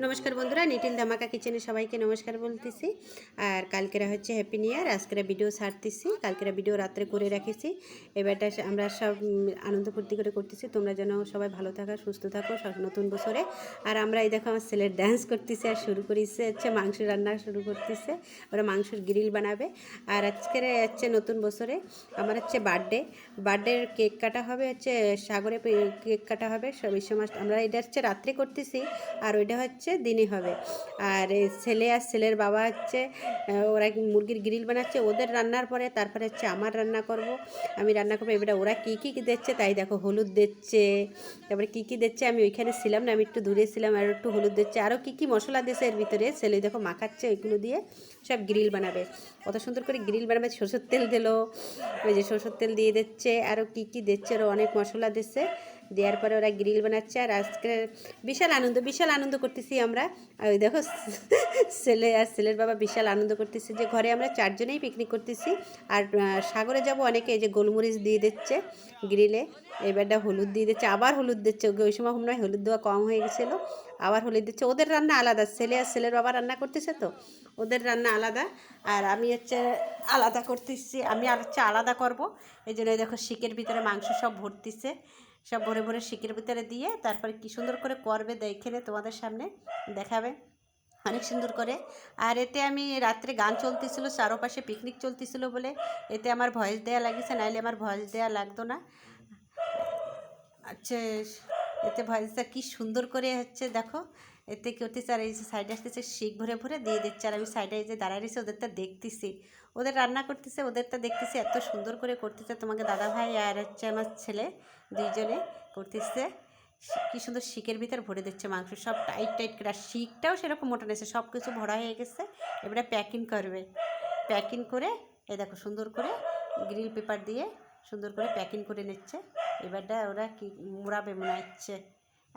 নমস্কার বন্ধুরা নিটিল ধামাকা কিচেনে সবাইকে নমস্কার বলতেছি। আর কালকেরা হচ্ছে হ্যাপি নিউ ইয়ার আজকেরা ভিডিও ছাড়তেছি কালকেরা ভিডিও রাত্রে করে রাখেছি। এবারটা আমরা সব আনন্দ ফুর্তি করে করতেছি। তোমরা যেন সবাই ভালো থাকো, সুস্থ থাকো, সব নতুন বছরে। আর আমরা এই দেখো আমার ছেলের ড্যান্স করতেছে আর শুরু করেছে হচ্ছে মাংস রান্না শুরু করতেছে। ওরা মাংসের গ্রিল বানাবে। আর আজকের হচ্ছে নতুন বছরে আমার হচ্ছে বার্থডে বার্থডের কেক কাটা হবে হচ্ছে সাগরে কেক কাটা হবে। সব আমরা এটা হচ্ছে রাত্রে করতেছি। আর ওইটা হচ্ছে দিনে হবে। আর ছেলে আর ছেলের বাবা হচ্ছে ওরা মুরগির গ্রিল বানাচ্ছে, ওদের রান্নার পরে তারপরে হচ্ছে আমার রান্না করব। আমি রান্না করব, এবারে ওরা কী কী দিচ্ছে তাই দেখো, হলুদ দিচ্ছে, তারপরে কী কী দিচ্ছে আমি ওইখানে ছিলাম না, আমি একটু দূরে ছিলাম, আর একটু হলুদ দিচ্ছে আরও কী কী মশলা দিচ্ছে এর ভিতরে, ছেলে দেখো মাখাচ্ছে ওইগুলো দিয়ে, সব গ্রিল বানাবে। কত সুন্দর করে গ্রিল বানাবে, সরষের তেল দিলো, ওই যে সরষের তেল দিয়ে দিচ্ছে আরও কী কী দিচ্ছে আরও অনেক মশলা দিচ্ছে। দেওয়ার পরে ওরা গ্রিল বানাচ্ছে আর আজকে বিশাল আনন্দ বিশাল আনন্দ করতেছি আমরা। আর ওই দেখো, ছেলে আর ছেলের বাবা বিশাল আনন্দ করতেছে যে ঘরে আমরা চারজনেই পিকনিক করতেছি। আর সাগরে যাব অনেকে এই যে গোলমরিচ দিয়ে দিচ্ছে গ্রিলে, এবারটা হলুদ দিয়ে দিচ্ছে, আবার হলুদ দিচ্ছে। ওই সময় মনে হয় হলুদ দেওয়া কম হয়ে গেছিল, আবার হলুদ দিচ্ছে। ওদের রান্না আলাদা, ছেলে আর ছেলের বাবা রান্না করতেছে তো, ওদের রান্না আলাদা। আর আমি হচ্ছে আলাদা করতেছি, আমি আর হচ্ছে আলাদা করব। এই জন্য দেখো শিকের ভিতরে মাংস সব ভরতিছে। সব ভরে ভরে শিকের ভিতরে দিয়ে তারপরে কি সুন্দর করে করবে দেখেলে তোমাদের সামনে দেখাবে। অনেক সুন্দর করে। আর এতে আমি রাত্রে গান চলতেছিল, চারোপাশে পিকনিক চলতেছিল বলে। এতে আমার ভয়েস দেয়া লাগিয়েছে নাইলে আমার ভয়েস দেয়া লাগতো না। আচ্ছা এতে ভয়েসটা কি সুন্দর করে হচ্ছে, দেখো। এতে কি হতেছে আর এই যে সাইডে আসতেছে শিখ ভরে ভরে দিয়ে দিচ্ছে। আর আমি সাইডে যে দাঁড়ায় রয়েছে, ওদেরটা দেখতেছি। ওদের রান্না করতেছে, ওদেরটা দেখতেছি, এত সুন্দর করে করতেছে। তোমাকে দাদা ভাই আর হচ্ছে আমার ছেলে দুইজনে করতেছে। কি সুন্দর শিকের ভিতর ভরে দিচ্ছে মাংস। সব টাইট টাইট করে। আর শিকটাও সেরকম মোটা নিয়েছে সব কিছু ভরা হয়ে গেছে। এবারে প্যাকিং করবে। প্যাকিং করে, এই দেখো সুন্দর করে গ্রিল পেপার দিয়ে সুন্দর করে প্যাকিং করে নিচ্ছে। এবারটা ওরা কি, মোড়াবে মনে হচ্ছে।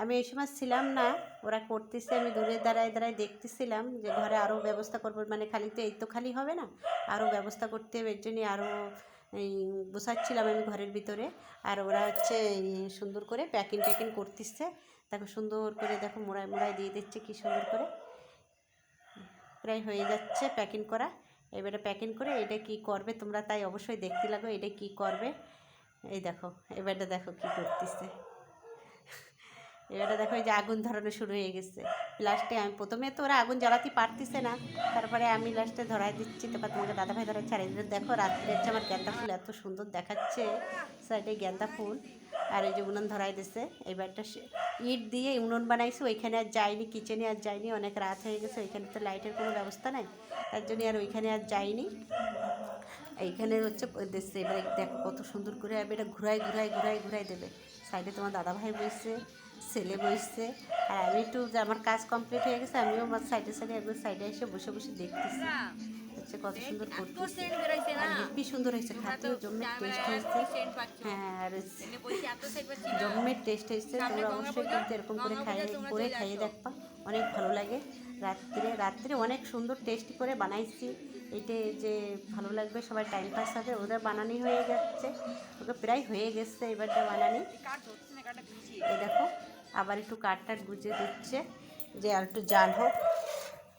আমি এই সময় ছিলাম না। ওরা করতেছে, আমি দূরে দাঁড়ায় দাঁড়ায় দেখতেছিলাম যে ঘরে আরও ব্যবস্থা করব। মানে খালি তো এই তো খালি হবে না। আরও ব্যবস্থা করতে হবে, এর জন্যই আরও বসাচ্ছিলাম আমি ঘরের ভিতরে। আর ওরা হচ্ছে সুন্দর করে প্যাকিং ট্যাকিং করতেছে। দেখো সুন্দর করে দেখো মোড়ায় মোড়ায় দিয়ে দিচ্ছে কি সুন্দর করে। প্রায় হয়ে যাচ্ছে প্যাকিং করা। এবারে প্যাকিং করে এটা কি করবে তোমরা তাই অবশ্যই দেখতে লাগো, এটা কি করবে। এই দেখো, এবারটা দেখো কি করতেছে। এবারে দেখো যে আগুন ধরানো শুরু হয়ে গেছে। লাস্টে আমি প্রথমে তো ওরা আগুন জ্বালাতে পারতেছে না। তারপরে আমি লাস্টে ধরাই দিচ্ছি। তারপর তোমাকে দাদাভাই আর এদের দেখো রাত্রে হচ্ছে আমার গেন্দা ফুল এত সুন্দর দেখাচ্ছে। সাইডে গেন্দা ফুল। আর এই যে উনুন ধরাই দিছে। এবারটা ইট দিয়ে উনুন বানাইছে। ওইখানে আর যাইনি কিচেনে আর যাইনি অনেক রাত হয়ে গেছে। ওইখানে তো লাইটের কোনো ব্যবস্থা নাই। তার জন্য আর ওইখানে আর যাইনি এইখানে হচ্ছে দেশে এবারে দেখো কত সুন্দর করে এটা ঘুরাই ঘুরাই ঘুরাই ঘুরাই দেবে। সাইডে তোমার দাদাভাই বসছে ছেলে বসছে আর আমি একটু আমার কাজ কমপ্লিট হয়ে গেছে আমিও আমার সাইডে সাইডে একবার সাইডে এসে বসে বসে দেখতেছি। হচ্ছে কত সুন্দর করতেছে। আর সুন্দর হয়েছে খাতেও জমের টেস্ট হয়েছে। হ্যাঁ আর জমের টেস্ট হয়েছে তোমরা অবশ্যই কিন্তু এরকম করে খাইয়ে করে খাইয়ে দেখবা। অনেক ভালো লাগে। রাত্রে রাত্রে অনেক সুন্দর টেস্ট করে বানাইছি। এইটা যে ভালো লাগবে, সবাই টাইম পাস হবে, ওদের বানানি হয়ে যাচ্ছে। ওকে প্রায় হয়ে গেছে এবারটা বানানি। এই দেখো, আবার একটু কাঠটাট গুজিয়ে দিচ্ছে। যে আর একটু জাল হোক।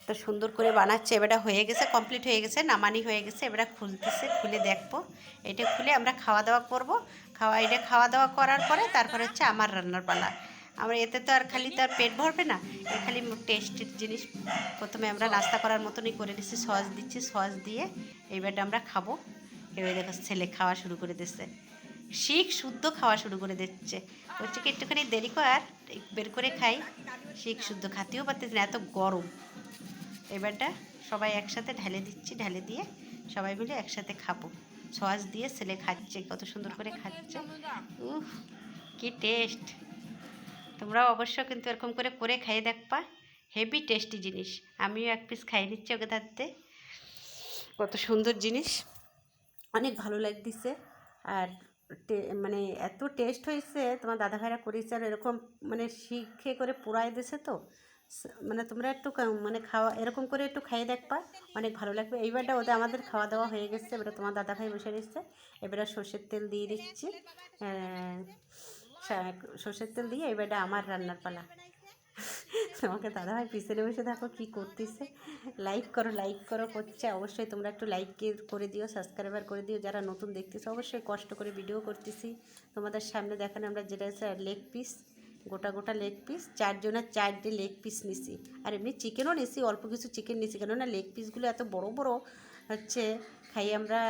তো সুন্দর করে বানাচ্ছে এবারটা হয়ে গেছে কমপ্লিট হয়ে গেছে, নামানি হয়ে গেছে। এবারে খুলতেছে, খুলে দেখব। এটা খুলে আমরা খাওয়া দাওয়া করব। খাওয়া, এটা খাওয়া দাওয়া করার পরে তারপরে হচ্ছে আমার রান্নার পালা। আমরা এতে তো আর খালি তার পেট ভরবে না। এ খালি টেস্টের জিনিস প্রথমে আমরা নাস্তা করার মতনই করে দিচ্ছি সস দিচ্ছি, সস দিয়ে এইবারটা আমরা খাব। এবার দেখো ছেলে খাওয়া শুরু করে দিচ্ছে শিখ শুদ্ধ খাওয়া শুরু করে দিচ্ছে। বলছে কি, একটুখানি দেরি কর বের করে খাই। শিখ শুদ্ধ খাতেও পারতেছি না, এত গরম। এবারটা সবাই একসাথে ঢেলে দিচ্ছি, ঢেলে দিয়ে সবাই মিলে একসাথে খাব। সস দিয়ে ছেলে খাচ্ছে, কত সুন্দর করে খাচ্ছে। উফ, কি টেস্ট তোমরাও অবশ্য কিন্তু এরকম করে করে খাইয়ে দেখবা। হেভি টেস্টি জিনিস। আমিও এক পিস খাইয়ে নিচ্ছি ওকে ধারতে কত সুন্দর জিনিস। অনেক ভালো লাগতেছে। আর মানে এত টেস্ট হয়েছে, তোমার দাদা ভাইরা করেছে আর এরকম মানে শিখে করে পুরাই দিছে তো। মানে তোমরা একটু মানে খাওয়া, এরকম করে একটু খাইয়ে দেখবা। অনেক ভালো লাগবে। এইবারটা ওদের আমাদের খাওয়া দাওয়া হয়ে গেছে। এবারে তোমার দাদা ভাই বসে রয়েছে। এবারে সর্ষের তেল দিয়ে দিচ্ছি। সা- সর্ষের তেল দিয়ে এবারটা আমার রান্নার পালা। তোমাকে দাদাভাই পিছনে বসে দেখো কি করতেছে। লাইক করো লাইক করো, করছে। অবশ্যই তোমরা একটু লাইক করে দিও সাবস্ক্রাইবার করে দিও। যারা নতুন দেখতেছো, অবশ্যই কষ্ট করে ভিডিও করতেছি। তোমাদের সামনে দেখেন আমরা যেটা হচ্ছে লেগ পিস গোটা গোটা লেগ পিস চারজনের চারটে লেগ পিস নিছি। আর এমনি চিকেনও নিছি, অল্প কিছু চিকেন নিছি। কেননা লেগ পিসগুলো এত বড় বড়, হচ্ছে, খাই আমরা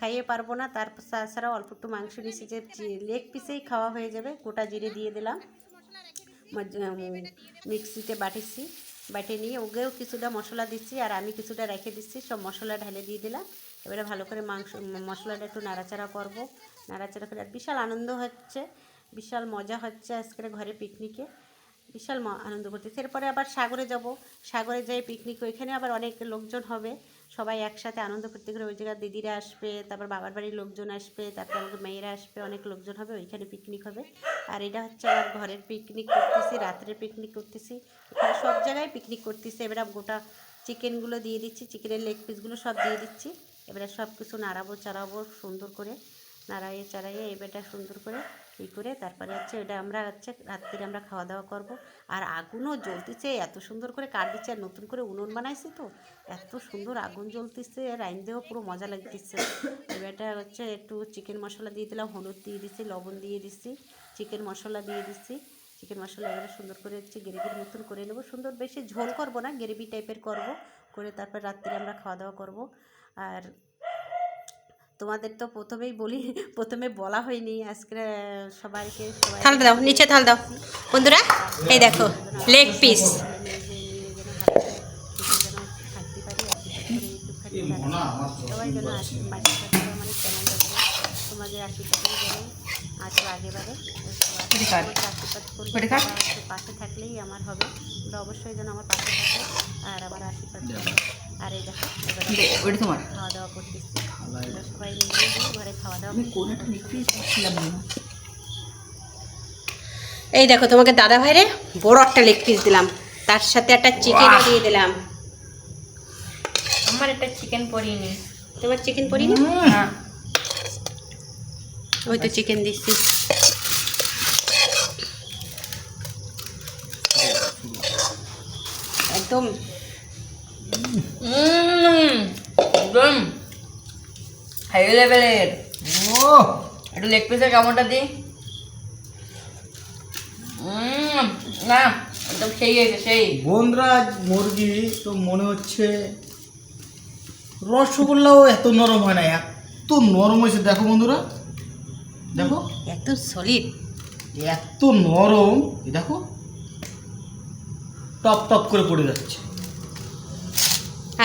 খাইয়ে পারব না। তার তাছাড়া অল্প একটু মাংস নিছি যে লেগ পিসেই খাওয়া হয়ে যাবে। গোটা জিরে দিয়ে দিলাম। মিক্সিতে বাটিছি। বাটি নিয়ে ওকেও কিছুটা মশলা দিচ্ছি আর আমি কিছুটা রেখে দিচ্ছি। সব মশলা ঢেলে দিয়ে দিলাম। এবারে ভালো করে মাংস মশলাটা একটু নাড়াচাড়া করব। নাড়াচাড়া করে বিশাল আনন্দ হচ্ছে। বিশাল মজা হচ্ছে আজকের ঘরে পিকনিকে। বিশাল আনন্দ করতেছি। এরপরে আবার সাগরে যাব। সাগরে যাই পিকনিক, ওইখানে আবার অনেক লোকজন হবে। সবাই একসাথে আনন্দ করতে করে ওই জায়গায় দিদিরা আসবে, তারপর বাবার বাড়ির লোকজন আসবে, তারপর আমাদের মেয়েরা আসবে, অনেক লোকজন হবে, ওইখানে পিকনিক হবে। আর এটা হচ্ছে আমার ঘরের পিকনিক করতেছি রাত্রে পিকনিক করতেছি। এখানে সব জায়গায় পিকনিক করতেছি। এবার গোটা চিকেনগুলো দিয়ে দিচ্ছি চিকেনের লেগ পিসগুলো সব দিয়ে দিচ্ছি। এবারে সব কিছু নাড়াবো, চাড়াবো সুন্দর করে। নাড়াইয়ে চাড়াইয়ে এবারটা সুন্দর করে ই করে তারপরে হচ্ছে এটা আমরা হচ্ছে রাত্রে আমরা খাওয়া দাওয়া করব। আর আগুনও জ্বলতেছে, এত সুন্দর করে কাঠ দিচ্ছে আর নতুন করে উনুন বানাইছি তো, এত সুন্দর আগুন জ্বলতেছে রাইন দেওয়া পুরো মজা লাগতেছে। এবারটা হচ্ছে একটু চিকেন মশলা দিয়ে দিলাম, হলুদ দিয়ে দিচ্ছি লবণ দিয়ে দিচ্ছি চিকেন মশলা দিয়ে দিচ্ছি চিকেন মশলা এবারে সুন্দর করে হচ্ছে গ্রেভির মতন করে নেব, সুন্দর বেশি ঝোল করব না গ্রেভি টাইপের করব, করে তারপর রাত্রে আমরা খাওয়া দাওয়া করব। আর তোমাদের তো প্রথমেই বলি প্রথমে বলা হয়নি আজকে সবাইকে সবাই থাল দাও নিচে থাল দাও। বন্ধুরা এই দেখো লেগ পিস সবাই যেন আশীর্বাদ করে আমার তোমাদের আশীর্বাদ আগেবারে আশীর্বাদ পাশে থাকলেই আমার হবে। অবশ্যই যেন আমার পাশে থাকো আর আমার আশীর্বাদ আর এই দেখো এবারে ওটা তোমার? খাওয়া দাওয়া করতেছি আমরা সবাই মিলে মিলে ঘরে খাওয়া দাওয়া। এই দেখো তোমাকে দাদা ভাইরে বড় একটা লেগ পিস দিলাম। তার সাথে একটা চিকেন দিয়ে দিলাম। আমার একটা চিকেন পরিনি। তোমার চিকেন পরিনি? হ্যাঁ। ওই তো চিকেন দিচ্ছি। একদম একদম। হাই লেভেলের একটু লেগ পিসের কেমনটা দিই না একদম সেই হয়েছে সেই। বনরাজ মুরগি তো মনে হচ্ছে রসগোল্লাও এত নরম হয় না এত নরম হয়েছে। দেখো বন্ধুরা দেখো। একদম সলিড এত নরম দেখো। টপ টপ করে পড়ে যাচ্ছে।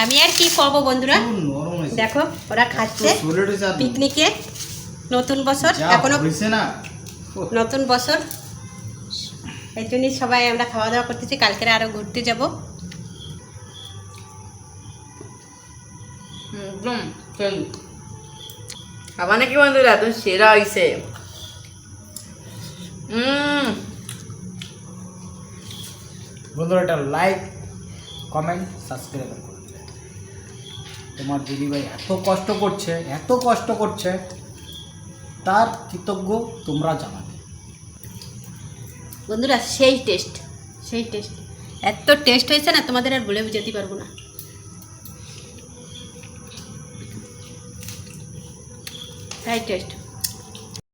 আমি আর কি করব বন্ধুরা? দেখো ওরা খাচ্ছে পিকনিকে। নতুন বছর এখনও না। নতুন বছর। এই জন্যই সবাই আমরা খাওয়া দাওয়া করতেছি কালকের আরও ঘুরতে যাব। একদম খাবার নাকি বন্ধুরা? একদম সেরা হয়েছে বন্ধুরা এটা লাইক কমেন্ট সাবস্ক্রাইব। তোমার দিদিভাই এত কষ্ট করছে, এত কষ্ট করছে, তার কৃতজ্ঞ তোমরা জানাবে। বন্ধুরা, সেই টেস্ট সেই টেস্ট এত টেস্ট হয়েছে না, তোমাদের আর বলে বুঝাতে পারব না। তাই টেস্ট